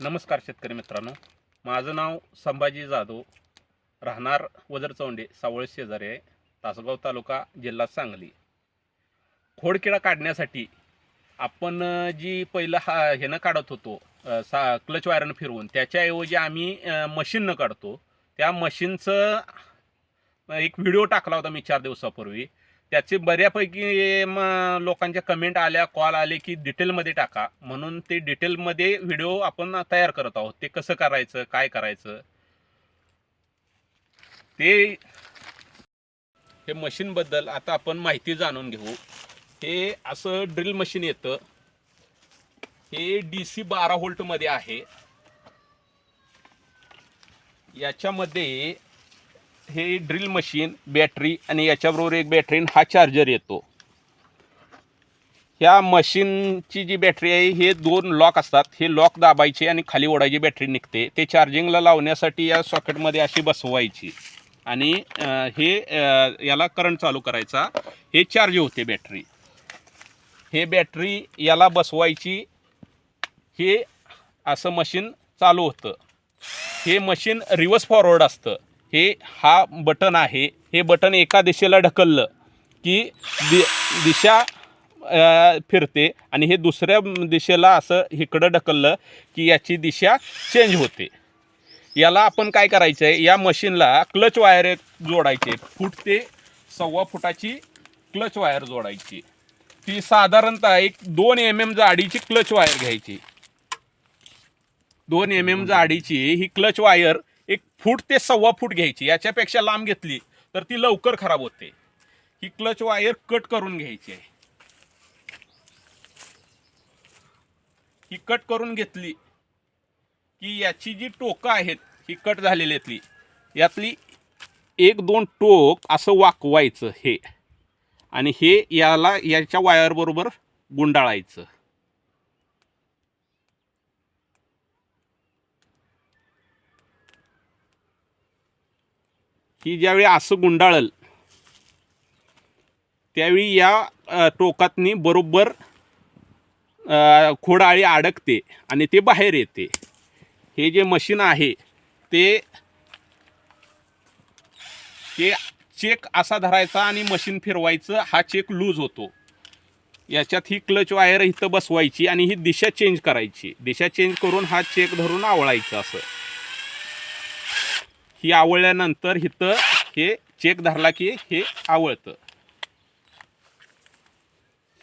नमस्कार शेतकरी मित्रांनो. माझं नाव संभाजी जाधव. राहणार वजर चौंडे सावळ शेजारी आहे तासगाव तालुका जिल्हा सांगली. खोडकिडा काढण्यासाठी आपण जी पहिलं हा ह्यानं काढत होतो सा क्लच वायरनं फिरवून त्याच्याऐवजी आम्ही मशीननं काढतो. त्या मशीनचं एक व्हिडिओ टाकला होता मी चार दिवसापूर्वी. त्याचे बऱ्यापैकी मग लोकांच्या कमेंट आल्या कॉल आले की डिटेलमध्ये टाका. म्हणून ते डिटेलमध्ये व्हिडिओ आपण तयार करत आहोत. ते कसं करायचं काय करायचं? ते हे मशीनबद्दल आता आपण माहिती जाणून घेऊ. हे असं ड्रिल मशीन येतं. हे डी सी बारा व्होल्टमध्ये आहे. याच्यामध्ये हे ड्रिल मशीन बॅटरी आणि याच्याबरोबर एक बॅटरी हा चार्जर येतो. ह्या मशीनची जी बॅटरी आहे हे दोन लॉक असतात. हे लॉक दाबायचे आणि खाली ओढायची बॅटरी निघते. ते चार्जिंगला लावण्यासाठी या सॉकेटमध्ये अशी बसवायची. आणि हे याला करंट चालू करायचा. हे चार्ज होते बॅटरी हे बॅटरी याला बसवायची. हे असं मशीन चालू होतं. हे मशीन रिव्हर्स फॉरवर्ड असतं. हे हा बटन आहे. हे बटन एका दिशेला ढकललं की दि दिशा फिरते आणि हे दुसऱ्या दिशेला असं इकडं ढकललं की याची दिशा चेंज होते. याला आपण काय करायचं आहे या मशीनला क्लच वायर जोडायचे. फूट ते सव्वा फुटाची क्लच वायर जोडायची. ती साधारणतः एक दोन एम एम जाडीची क्लच वायर घ्यायची. दोन एम एम जाडीची ही क्लच वायर एक फूट ते सव्वा फूट घ्यायची याच्यापेक्षा लांब घेतली तर ती लवकर खराब होते. ही क्लच वायर कट करून घ्यायची आहे. ही कट करून घेतली की याची जी टोकं आहेत ही कट झालेली झालेल्यातली यातली एक दोन टोक असं वाकवायचं हे. आणि हे याला याच्या वायरबरोबर गुंडाळायचं. की ज्यावेळी असं गुंडाळल त्यावेळी या टोकातनी बरोबर खोडाळी अडकते आणि ते बाहेर येते. हे जे मशीन आहे ते ते चेक असा धरायचा आणि मशीन फिरवायचं हा चेक लूज होतो. याच्यात ही क्लच वायर इथं बसवायची आणि ही दिशा चेंज करायची. दिशा चेंज करून हा चेक धरून आवळायचं असं. ही आवळल्यानंतर इथं हे चेक धरला की हे आवळतं.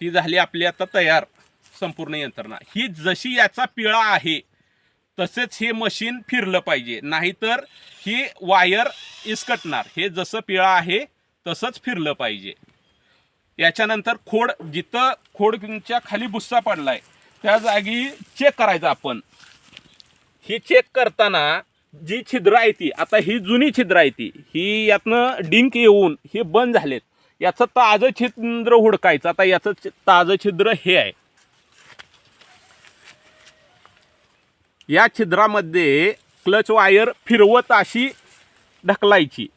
ही झाली आपली आता तयार संपूर्ण यंत्रणा. ही जशी याचा पिळा आहे तसेच हे मशीन फिरलं पाहिजे. नाहीतर ही वायर इसकटणार. हे जसं पिळा आहे तसंच फिरलं पाहिजे. याच्यानंतर खोड जिथं खोडच्या खाली बुस्सा पडलाय त्या जागी चेक करायचा आपण. हे चेक करताना जी छिद्र आहे ती आता ही जुनी छिद्र आहे ती ही यातनं डिंक येऊन हे बंद झालेत. याचं ताजं छिद्र हुडकायचं. आता याचं ताजं छिद्र हे आहे. या छिद्रामध्ये क्लच वायर फिरवत अशी ढकलायची.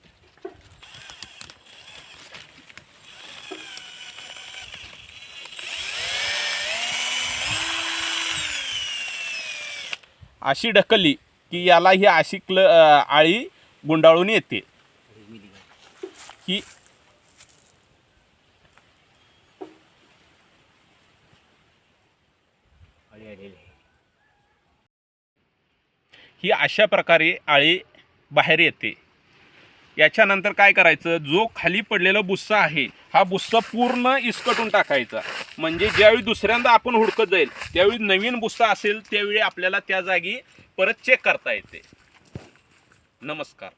अशी ढकलली. की याला ही अशी क्ल आळी गुंडाळून येते. ही ही अशा प्रकारे आळी बाहेर येते. याच्यानंतर काय करायचं? जो खाली पडलेला बुस्सा आहे हा बुस्सा पूर्ण इसकटून टाकायचा. म्हणजे ज्यावेळी दुसऱ्यांदा आपण हुडकत जाईल त्यावेळी नवीन बुस्सा असेल त्यावेळी आपल्याला त्या जागी परत चेक करता येते. नमस्कार.